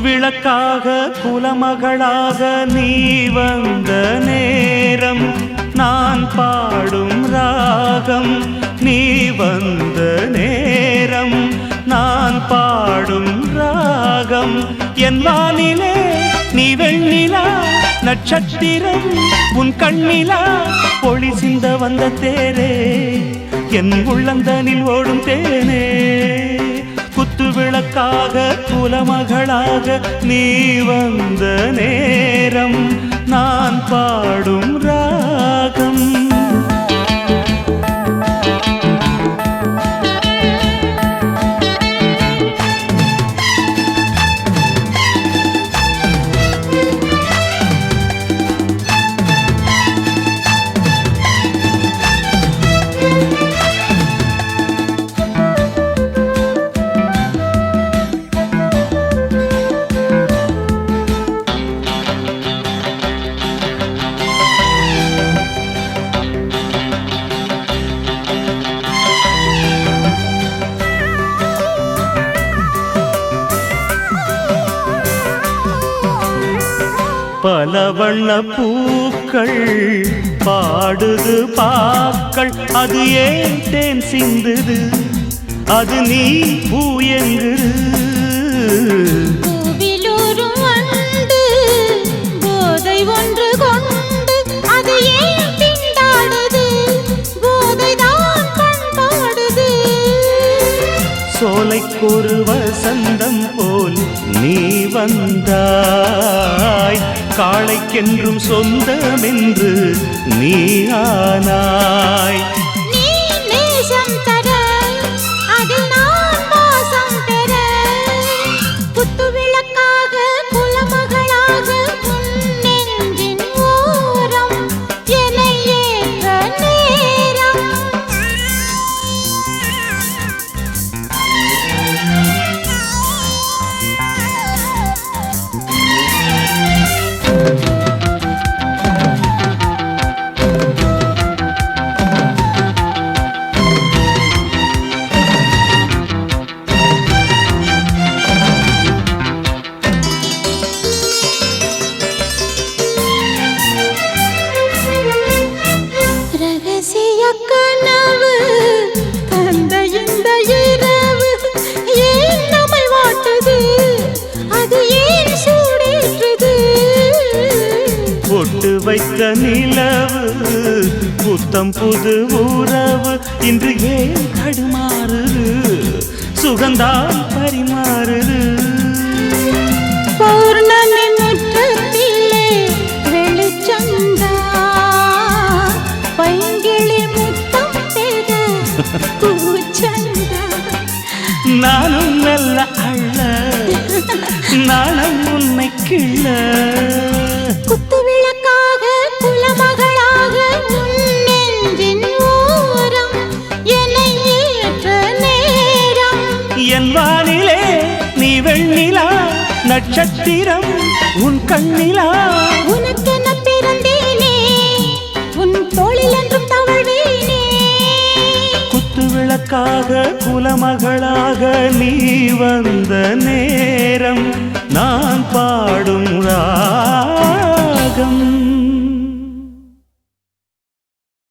விளக்காக குலமகளாக நீ வந்த நேரம் நான் பாடும் ராகம் நீ வந்த நேரம் நான் பாடும் ராகம் என் வானிலே நீ வெண்ணிலா நட்சத்திரம் உன் கண்ணிலா ஒளி சிந்த வந்த தேரே என் உள்ளந்தனில் ஓடும் தேனே. குத்து விளக்காக குலமகளாக நீ வந்த நேரம் நான் பாடும் ராகம். பல வண்ண பூக்கள் பாடுது பாக்கள். அது ஏன் தேன் சிந்துது? அது நீ பூ எங்குது சோலைக்கொரு வசந்தம் போல் நீ வந்தாய். காளைக்கென்றும் சொந்தமென்று நீ ஆனாய். வைத்த நிலவு புத்தம் புது உறவு இன்று ஏன் தடுமாறுது? சுகந்தான் பரிமாறுது. பௌர்ணமி முற்றத்திலே வெளிச்சந்தா பைங்கிளி முத்தம் பூச்சந்தா நானும் நல்ல அள்ள நாணம் உன்னை கிள்ள. நட்சத்திரம் உன் கண்ணிலா. உனக்கென பிறந்தேனே. உன் தோளில் என்றும் தவழ்வேனே. குத்து விளக்காக குலமகளாக நீ வந்த நேரம்